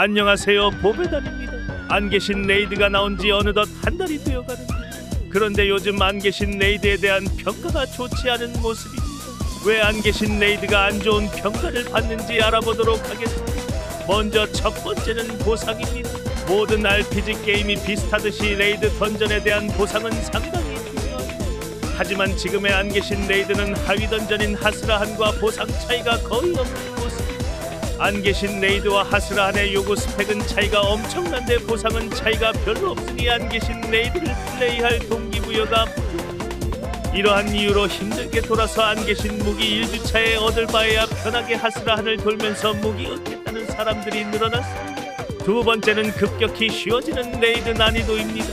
안녕하세요 보배단입니다. 안 계신 레이드가 나온 지 어느덧 한 달이 되어가는데 그런데 요즘 안 계신 레이드에 대한 평가가 좋지 않은 모습입니다. 왜 안 계신 레이드가 안 좋은 평가를 받는지 알아보도록 하겠습니다. 먼저 첫 번째는 보상입니다. 모든 RPG 게임이 비슷하듯이 레이드 던전에 대한 보상은 상당히 중요합니다. 하지만 지금의 안 계신 레이드는 하위 던전인 하스라한과 보상 차이가 거의 없는 모습입니다. 안 계신 레이드와 하스라한의 요구 스펙은 차이가 엄청난데 보상은 차이가 별로 없으니 안 계신 레이드를 플레이할 동기부여가. 이러한 이유로 힘들게 돌아서 안 계신 무기 1주차에 얻을 바에야 편하게 하스라한을 돌면서 무기 얻겠다는 사람들이 늘어났습니다. 두 번째는 급격히 쉬워지는 레이드 난이도입니다.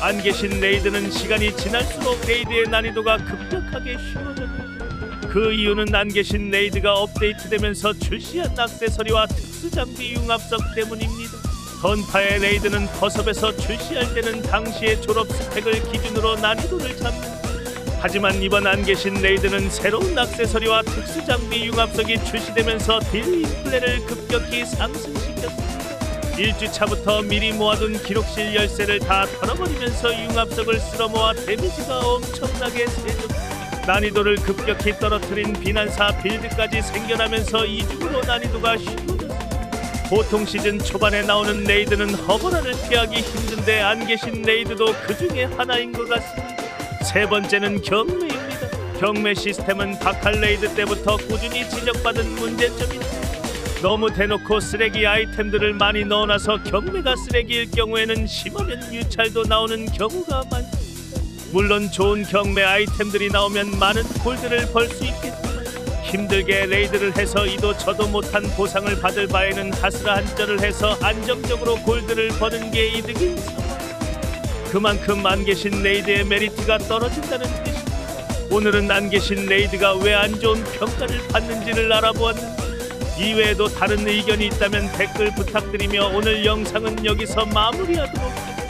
안 계신 레이드는 시간이 지날수록 레이드의 난이도가 급격하게 쉬워졌습니다. 그 이유는 안 계신 레이드가 업데이트되면서 출시한 액세서리와 특수 장비 융합석 때문입니다. 던파의 레이드는 퍼섭에서 출시할 때는 당시의 졸업 스펙을 기준으로 난이도를 잡는 하지만 이번 안 계신 레이드는 새로운 액세서리와 특수 장비 융합석이 출시되면서 딜 인플레를 급격히 상승시켰습니다. 1주차부터 미리 모아둔 기록실 열쇠를 다 털어버리면서 융합석을 쓸어 모아 데미지가 엄청나게 세졌습니다. 난이도를 급격히 떨어뜨린 비난사 빌드까지 생겨나면서 이중으로 난이도가 쉬워졌습니다. 보통 시즌 초반에 나오는 레이드는 허벌한을 피하기 힘든데 안 계신 레이드도 그 중에 하나인 것 같습니다. 세 번째는 경매입니다. 경매 시스템은 박할 레이드 때부터 꾸준히 지적받은 문제점입니다. 너무 대놓고 쓰레기 아이템들을 많이 넣어놔서 경매가 쓰레기일 경우에는 심하면 유찰도 나오는 경우가 많습니다. 물론 좋은 경매 아이템들이 나오면 많은 골드를 벌 수 있겠지만 힘들게 레이드를 해서 이도 저도 못한 보상을 받을 바에는 하스라 한 절을 해서 안정적으로 골드를 버는 게 이득인 상황. 그만큼 안 계신 레이드의 메리트가 떨어진다는 뜻입니다. 오늘은 안 계신 레이드가 왜 안 좋은 평가를 받는지를 알아보았는데 이외에도 다른 의견이 있다면 댓글 부탁드리며 오늘 영상은 여기서 마무리하도록 하겠습니다.